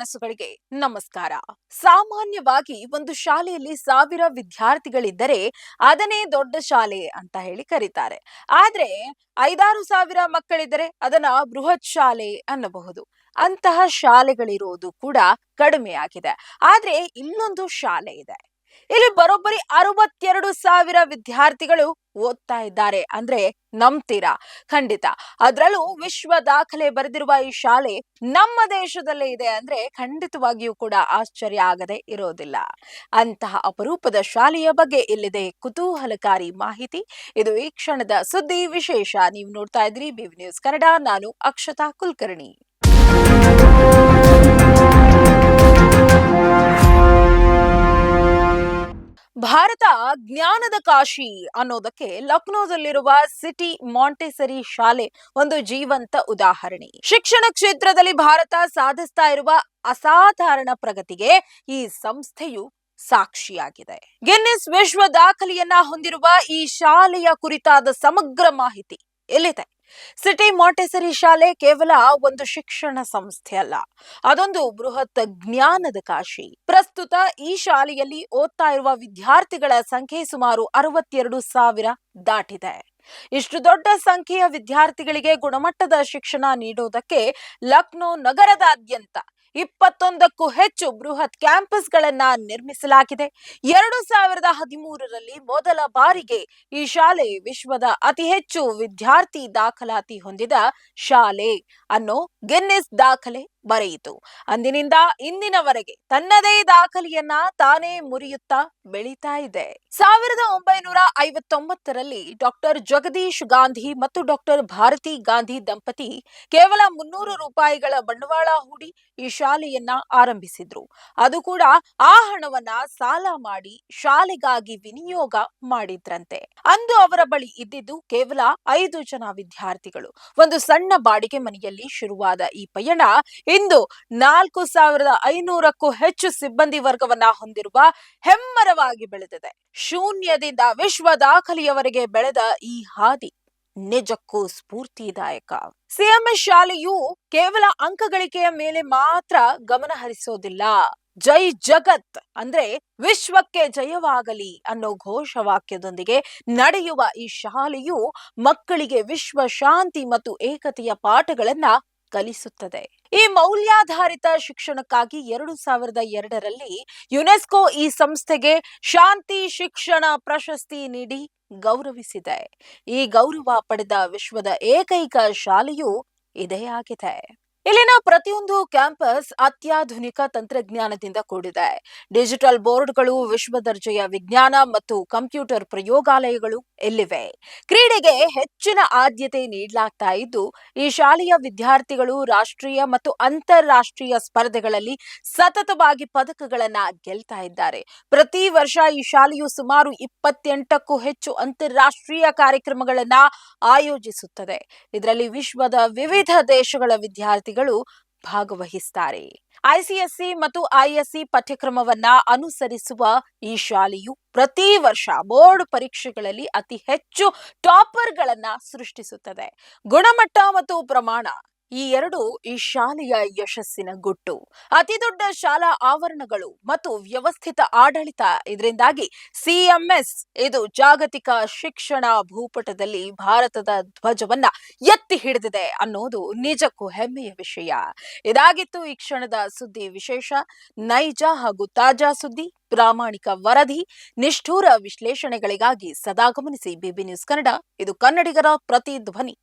ಮನಸ್ಸುಗಳಿಗೆ ನಮಸ್ಕಾರ. ಸಾಮಾನ್ಯವಾಗಿ ಒಂದು ಶಾಲೆಯಲ್ಲಿ ಸಾವಿರ ವಿದ್ಯಾರ್ಥಿಗಳಿದ್ದರೆ ಅದನ್ನೇ ದೊಡ್ಡ ಶಾಲೆ ಅಂತ ಹೇಳಿ ಕರೀತಾರೆ. ಆದ್ರೆ ಐದಾರು ಸಾವಿರ ಮಕ್ಕಳಿದ್ದರೆ ಅದನ್ನ ಬೃಹತ್ ಶಾಲೆ ಅನ್ನಬಹುದು. ಅಂತಹ ಶಾಲೆಗಳಿರೋದು ಕೂಡ ಕಡಿಮೆ ಆಗಿದೆ. ಆದ್ರೆ ಇನ್ನೊಂದು ಶಾಲೆ ಇದೆ. ಇಲ್ಲಿ ಬರೋಬ್ಬರಿ ಅರವತ್ತೆರಡು ಸಾವಿರ ವಿದ್ಯಾರ್ಥಿಗಳು ಓದ್ತಾ ಇದ್ದಾರೆ. ಅಂದ್ರೆ ನಂಬ್ತೀರಾ? ಖಂಡಿತ. ಅದ್ರಲ್ಲೂ ವಿಶ್ವ ದಾಖಲೆ ಬರೆದಿರುವ ಈ ಶಾಲೆ ನಮ್ಮ ದೇಶದಲ್ಲೇ ಇದೆ ಅಂದ್ರೆ ಖಂಡಿತವಾಗಿಯೂ ಕೂಡ ಆಶ್ಚರ್ಯ ಆಗದೆ ಇರೋದಿಲ್ಲ. ಅಂತಹ ಅಪರೂಪದ ಶಾಲೆಯ ಬಗ್ಗೆ ಇಲ್ಲಿದೆ ಕುತೂಹಲಕಾರಿ ಮಾಹಿತಿ. ಇದು ಈ ಕ್ಷಣದ ಸುದ್ದಿ ವಿಶೇಷ. ನೀವು ನೋಡ್ತಾ ಇದ್ರಿ ಬಿವಿ ನ್ಯೂಸ್ ಕನ್ನಡ. ನಾನು ಅಕ್ಷತಾ ಕುಲಕರ್ಣಿ. ಭಾರತ ಜ್ಞಾನದ ಕಾಶಿ ಅನ್ನೋದಕ್ಕೆ ಲಕ್ನೋದಲ್ಲಿರುವ ಸಿಟಿ ಮಾಂಟೆಸರಿ ಶಾಲೆ ಒಂದು ಜೀವಂತ ಉದಾಹರಣೆ. ಶಿಕ್ಷಣ ಕ್ಷೇತ್ರದಲ್ಲಿ ಭಾರತ ಸಾಧಿಸ್ತಾ ಇರುವ ಅಸಾಧಾರಣ ಪ್ರಗತಿಗೆ ಈ ಸಂಸ್ಥೆಯು ಸಾಕ್ಷಿಯಾಗಿದೆ. ಗಿನ್ನಿಸ್ ವಿಶ್ವ ದಾಖಲೆಯನ್ನ ಹೊಂದಿರುವ ಈ ಶಾಲೆಯ ಕುರಿತಾದ ಸಮಗ್ರ ಮಾಹಿತಿ ಎಲ್ಲಿದೆ? ಸಿಟಿ ಮಾಂಟೆಸರಿ ಶಾಲೆ ಕೇವಲ ಒಂದು ಶಿಕ್ಷಣ ಸಂಸ್ಥೆ ಅಲ್ಲ, ಅದೊಂದು ಬೃಹತ್ ಜ್ಞಾನದ ಕಾಶಿ. ಪ್ರಸ್ತುತ ಈ ಶಾಲೆಯಲ್ಲಿ ಓದ್ತಾ ಇರುವ ವಿದ್ಯಾರ್ಥಿಗಳ ಸಂಖ್ಯೆ ಸುಮಾರು ಅರವತ್ತೆರಡು ಸಾವಿರ ದಾಟಿದೆ. ಇಷ್ಟು ದೊಡ್ಡ ಸಂಖ್ಯೆಯ ವಿದ್ಯಾರ್ಥಿಗಳಿಗೆ ಗುಣಮಟ್ಟದ ಶಿಕ್ಷಣ ನೀಡುವುದಕ್ಕೆ ಲಕ್ನೋ ನಗರದಾದ್ಯಂತ ಇಪ್ಪತ್ತೊಂದಕ್ಕೂ ಹೆಚ್ಚು ಬೃಹತ್ ಕ್ಯಾಂಪಸ್ಗಳನ್ನ ನಿರ್ಮಿಸಲಾಗಿದೆ. ಎರಡು ಸಾವಿರದ ಹದಿಮೂರರಲ್ಲಿ ಮೊದಲ ಬಾರಿಗೆ ಈ ಶಾಲೆ ವಿಶ್ವದ ಅತಿ ಹೆಚ್ಚು ವಿದ್ಯಾರ್ಥಿ ದಾಖಲಾತಿ ಹೊಂದಿದ ಶಾಲೆ ಅನ್ನೋ ಗಿನ್ನಿಸ್ ದಾಖಲೆ ಬರೆಯಿತು. ಅಂದಿನಿಂದ ಇಂದಿನವರೆಗೆ ತನ್ನದೇ ದಾಖಲೆಯನ್ನ ತಾನೇ ಮುರಿಯುತ್ತಾ ಬೆಳೀತಾ ಇದೆ. ಸಾವಿರದ ಒಂಬೈನೂರ ಐವತ್ತೊಂಬತ್ತರಲ್ಲಿ ಡಾಕ್ಟರ್ ಜಗದೀಶ್ ಗಾಂಧಿ ಮತ್ತು ಡಾಕ್ಟರ್ ಭಾರತಿ ಗಾಂಧಿ ದಂಪತಿ ಕೇವಲ ಮುನ್ನೂರು ರೂಪಾಯಿಗಳ ಬಂಡವಾಳ ಹೂಡಿ ಈ ಶಾಲೆಯನ್ನ ಆರಂಭಿಸಿದ್ರು. ಅದು ಕೂಡ ಆ ಹಣವನ್ನ ಸಾಲ ಮಾಡಿ ಶಾಲೆಗಾಗಿ ವಿನಿಯೋಗ ಮಾಡಿದ್ರಂತೆ. ಅಂದು ಅವರ ಬಳಿ ಇದ್ದಿದ್ದು ಕೇವಲ ಐದು ಜನ ವಿದ್ಯಾರ್ಥಿಗಳು. ಒಂದು ಸಣ್ಣ ಬಾಡಿಗೆ ಮನೆಯಲ್ಲಿ ಶುರುವಾದ ಈ ಪಯಣ ಇಂದು ನಾಲ್ಕು ಸಾವಿರದ ಐನೂರಕ್ಕೂ ಹೆಚ್ಚು ಸಿಬ್ಬಂದಿ ವರ್ಗವನ್ನ ಹೊಂದಿರುವ ಹೆಮ್ಮರವಾಗಿ ಬೆಳೆದಿದೆ. ಶೂನ್ಯದಿಂದ ವಿಶ್ವ ದಾಖಲೆಯವರೆಗೆ ಬೆಳೆದ ಈ ಹಾದಿ ನಿಜಕ್ಕೂ ಸ್ಫೂರ್ತಿದಾಯಕ. ಸಿಎಂಎಸ್ ಶಾಲೆಯು ಕೇವಲ ಅಂಕಗಳಿಕೆಯ ಮೇಲೆ ಮಾತ್ರ ಗಮನ ಹರಿಸೋದಿಲ್ಲ. ಜೈ ಜಗತ್ ಅಂದ್ರೆ ವಿಶ್ವಕ್ಕೆ ಜಯವಾಗಲಿ ಅನ್ನೋ ಘೋಷವಾಕ್ಯದೊಂದಿಗೆ ನಡೆಯುವ ಈ ಶಾಲೆಯು ಮಕ್ಕಳಿಗೆ ವಿಶ್ವ ಶಾಂತಿ ಮತ್ತು ಏಕತೆಯ ಪಾಠಗಳನ್ನ ಕಲಿಸುತ್ತದೆ. ಈ ಮೌಲ್ಯಾಧಾರಿತ ಶಿಕ್ಷಣಕ್ಕಾಗಿ ಎರಡು ಸಾವಿರದ ಎರಡರಲ್ಲಿ ಯುನೆಸ್ಕೋ ಈ ಸಂಸ್ಥೆಗೆ ಶಾಂತಿ ಶಿಕ್ಷಣ ಪ್ರಶಸ್ತಿ ನೀಡಿ ಗೌರವಿಸಿದೆ. ಈ ಗೌರವ ಪಡೆದ ವಿಶ್ವದ ಏಕೈಕ ಶಾಲೆಯೂ ಇದೇ ಆಗಿದೆ. ಇಲ್ಲಿನ ಪ್ರತಿಯೊಂದು ಕ್ಯಾಂಪಸ್ ಅತ್ಯಾಧುನಿಕ ತಂತ್ರಜ್ಞಾನದಿಂದ ಕೂಡಿದೆ. ಡಿಜಿಟಲ್ ಬೋರ್ಡ್ಗಳು, ವಿಶ್ವ ದರ್ಜೆಯ ವಿಜ್ಞಾನ ಮತ್ತು ಕಂಪ್ಯೂಟರ್ ಪ್ರಯೋಗಾಲಯಗಳು ಇಲ್ಲಿವೆ. ಕ್ರೀಡೆಗೆ ಹೆಚ್ಚಿನ ಆದ್ಯತೆ ನೀಡಲಾಗ್ತಾ ಇದ್ದು, ಈ ಶಾಲೆಯ ವಿದ್ಯಾರ್ಥಿಗಳು ರಾಷ್ಟ್ರೀಯ ಮತ್ತು ಅಂತಾರಾಷ್ಟ್ರೀಯ ಸ್ಪರ್ಧೆಗಳಲ್ಲಿ ಸತತವಾಗಿ ಪದಕಗಳನ್ನ ಗೆಲ್ತಾ ಇದ್ದಾರೆ. ಪ್ರತಿ ವರ್ಷ ಈ ಶಾಲೆಯು ಸುಮಾರು ಇಪ್ಪತ್ತೆಂಟಕ್ಕೂ ಹೆಚ್ಚು ಅಂತಾರಾಷ್ಟ್ರೀಯ ಕಾರ್ಯಕ್ರಮಗಳನ್ನ ಆಯೋಜಿಸುತ್ತದೆ. ಇದರಲ್ಲಿ ವಿಶ್ವದ ವಿವಿಧ ದೇಶಗಳ ವಿದ್ಯಾರ್ಥಿಗಳು ಭಾಗವಹಿಸ್ತಾರೆ. ಐಸಿಎಸ್ಸಿ ಮತ್ತು ಐಎಸ್ಸಿ ಪಠ್ಯಕ್ರಮವನ್ನ ಅನುಸರಿಸುವ ಈ ಶಾಲೆಯು ಪ್ರತಿ ವರ್ಷ ಬೋರ್ಡ್ ಪರೀಕ್ಷೆಗಳಲ್ಲಿ ಅತಿ ಹೆಚ್ಚು ಟಾಪರ್ಗಳನ್ನ ಸೃಷ್ಟಿಸುತ್ತದೆ. ಗುಣಮಟ್ಟ ಮತ್ತು ಪ್ರಮಾಣ ಈ ಎರಡು ಈ ಶಾಲೆಯ ಯಶಸ್ಸಿನ ಗುಟ್ಟು. ಅತಿ ದೊಡ್ಡ ಶಾಲಾ ಆವರಣಗಳು ಮತ್ತು ವ್ಯವಸ್ಥಿತ ಆಡಳಿತ ಇದರಿಂದಾಗಿ ಸಿಎಂಎಸ್ ಇದು ಜಾಗತಿಕ ಶಿಕ್ಷಣ ಭೂಪಟದಲ್ಲಿ ಭಾರತದ ಧ್ವಜವನ್ನ ಎತ್ತಿ ಹಿಡಿದಿದೆ ಅನ್ನೋದು ನಿಜಕ್ಕೂ ಹೆಮ್ಮೆಯ ವಿಷಯ. ಇದಾಗಿತ್ತು ಈ ಕ್ಷಣದ ಸುದ್ದಿ ವಿಶೇಷ. ನೈಜ ಹಾಗೂ ತಾಜಾ ಸುದ್ದಿ, ಪ್ರಾಮಾಣಿಕ ವರದಿ, ನಿಷ್ಠೂರ ವಿಶ್ಲೇಷಣೆಗಳಿಗಾಗಿ ಸದಾ ಗಮನಿಸಿ ಬಿಬಿ ನ್ಯೂಸ್ ಕನ್ನಡ. ಇದು ಕನ್ನಡಿಗರ ಪ್ರತಿ ಧ್ವನಿ